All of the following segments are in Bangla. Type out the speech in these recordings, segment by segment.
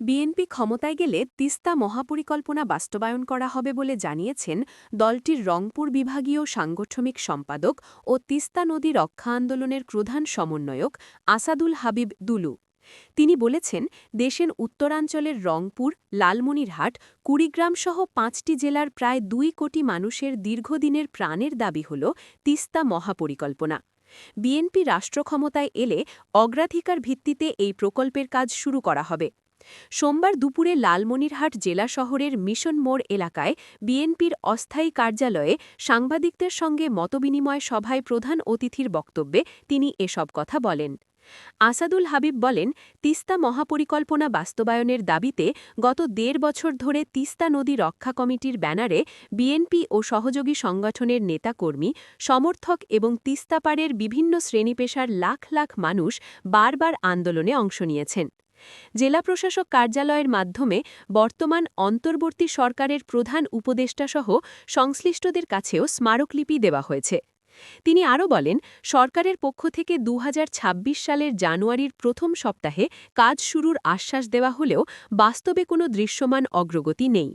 বিএনপি ক্ষমতায় গেলে তিস্তা মহাপরিকল্পনা বাস্তবায়ন করা হবে বলে জানিয়েছেন দলটির রংপুর বিভাগীয় সাংগঠনিক সম্পাদক ও তিস্তা নদী রক্ষা আন্দোলনের প্রধান সমন্বয়ক আসাদুল হাবিব দুলু। তিনি বলেছেন, দেশের উত্তরাঞ্চলের রংপুর, লালমনিরহাট, কুড়িগ্রাম সহ পাঁচটি জেলার প্রায় দুই কোটি মানুষের দীর্ঘদিনের প্রাণের দাবি হল তিস্তা মহাপরিকল্পনা। বিএনপি রাষ্ট্রক্ষমতায় এলে অগ্রাধিকার ভিত্তিতে এই প্রকল্পের কাজ শুরু করা হবে। সোমবার দুপুরে লালমনিরহাট জেলা শহরের মিশন মোড় এলাকায় বিএনপির অস্থায়ী কার্যালয়ে সাংবাদিকদের সঙ্গে মতবিনিময় সভায় প্রধান অতিথির বক্তব্যে তিনি এসব কথা বলেন। আসাদুল হাবিব বলেন, তিস্তা মহাপরিকল্পনা বাস্তবায়নের দাবিতে গত দেড় বছর ধরে তিস্তা নদী রক্ষা কমিটির ব্যানারে বিএনপি ও সহযোগী সংগঠনের নেতাকর্মী, সমর্থক এবং তিস্তাপাড়ের বিভিন্ন শ্রেণীপেশার লাখ লাখ মানুষ বারবার আন্দোলনে অংশ নিয়েছেন। জেলা প্রশাসক কার্যালয়ের মাধ্যমে বর্তমান অন্তর্বর্তী সরকারের প্রধান উপদেষ্টাসহ সংশ্লিষ্টদের কাছেও স্মারকলিপি দেওয়া হয়েছে। তিনি আরও বলেন, সরকারের পক্ষ থেকে দু হাজার ছাব্বিশ সালের জানুয়ারির প্রথম সপ্তাহে কাজ শুরুর আশ্বাস দেওয়া হলেও বাস্তবে কোনো দৃশ্যমান অগ্রগতি নেই।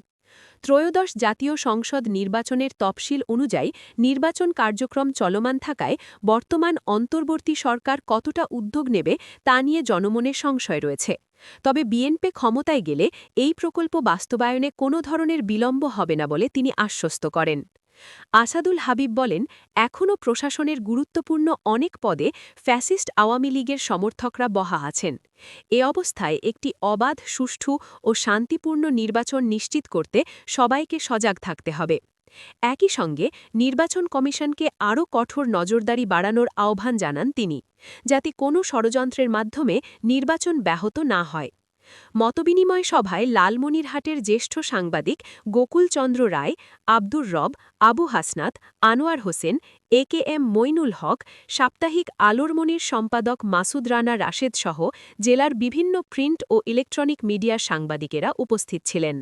ত্রয়োদশ জাতীয় সংসদ নির্বাচনের তফসিল অনুযায়ী নির্বাচন কার্যক্রম চলমান থাকায় বর্তমান অন্তর্বর্তী সরকার কতটা উদ্যোগ নেবে তা নিয়ে জনমনে সংশয় রয়েছে। তবে বিএনপি ক্ষমতায় গেলে এই প্রকল্প বাস্তবায়নে কোনো ধরনের বিলম্ব হবে না বলে তিনি আশ্বস্ত করেন। আসাদুল হাবিব বলেন, এখনও প্রশাসনের গুরুত্বপূর্ণ অনেক পদে ফ্যাসিস্ট আওয়ামী লীগের সমর্থকরা বহা আছেন। এ অবস্থায় একটি অবাধ, সুষ্ঠু ও শান্তিপূর্ণ নির্বাচন নিশ্চিত করতে সবাইকে সজাগ থাকতে হবে। একই সঙ্গে নির্বাচন কমিশনকে আরও কঠোর নজরদারি বাড়ানোর আহ্বান জানান তিনি, যাতে কোনো ষড়যন্ত্রের মাধ্যমে নির্বাচন ব্যাহত না হয়। মতবিনিময় সভায় লালমনিরহাটের জ্যেষ্ঠ সাংবাদিক Gokulchandra Roy, Abdur Rob, Abu Hasnat, Anwar Hossain, A K M Mainul Haque, সাপ্তাহিক আলোরমনির সম্পাদক মাসুদ রানা রাশেদ সহ জেলার বিভিন্ন প্রিন্ট ও ইলেকট্রনিক মিডিয়ার সাংবাদিকেরা উপস্থিত ছিলেন।